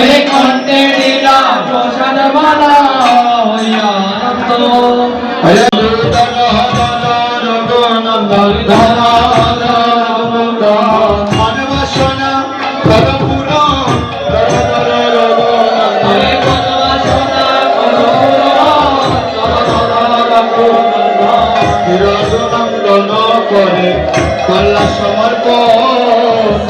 হরে কণ্ঠে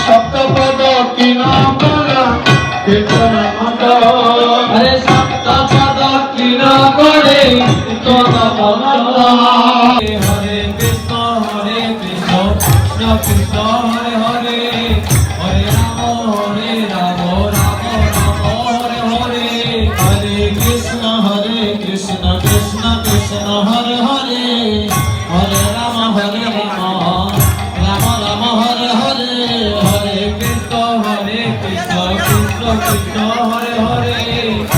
সপ্তপদ কিন কলা কীর্তন মন্ডল হরে সপ্ত পদ কিন করে তোর হরে হরে কৃষ্ণ হরে কৃষ্ণ কৃষ্ণ কৃষ্ণ হরে হরে হরে রাম হরে রাম রাম রাম হরে হরে হরে কৃষ্ণ হরে কৃষ্ণ কৃষ্ণ কৃষ্ণ হরে হরে হরে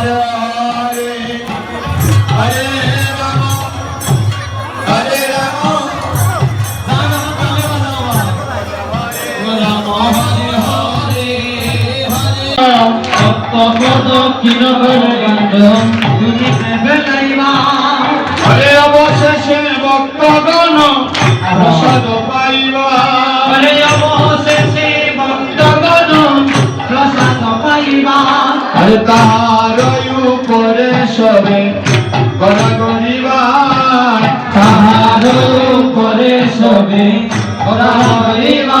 অবশেষে ভক্তগণ প্রসাদ পাইবা। হরে তাহার উপরে সবে গণা গণিবা তাহার উপরে সবে ওরা হরিবা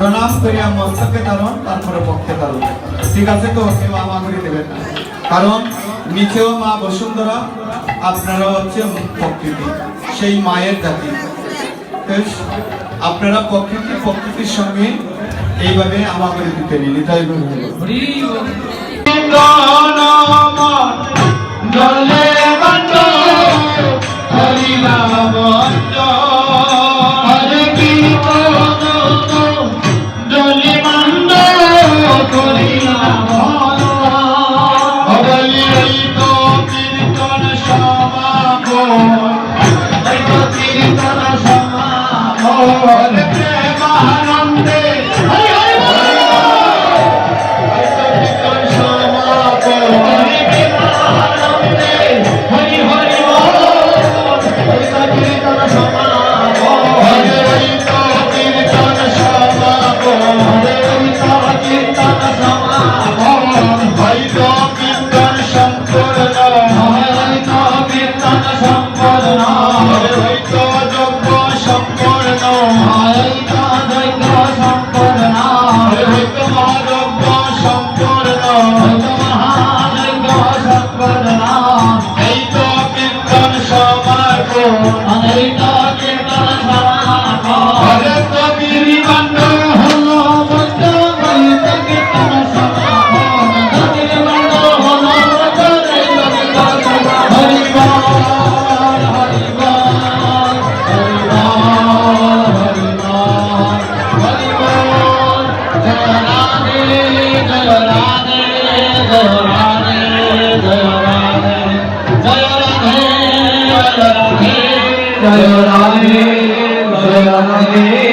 প্রণাম করিয়া মস্তকে তারণ তারপরে পক্ষে তারণ ঠিক আছে তো? কেউ আমাগরি দেবেন না। কারণ নিচেও মা বসুন্ধরা আপনারা হচ্ছে প্রকৃতি সেই মায়ের জাতি। আপনারা প্রকৃতি প্রকৃতির সঙ্গে এইভাবে আমাগরি দিতে নিলি তাই হরি তো हरिता के जय राधे जय राधे।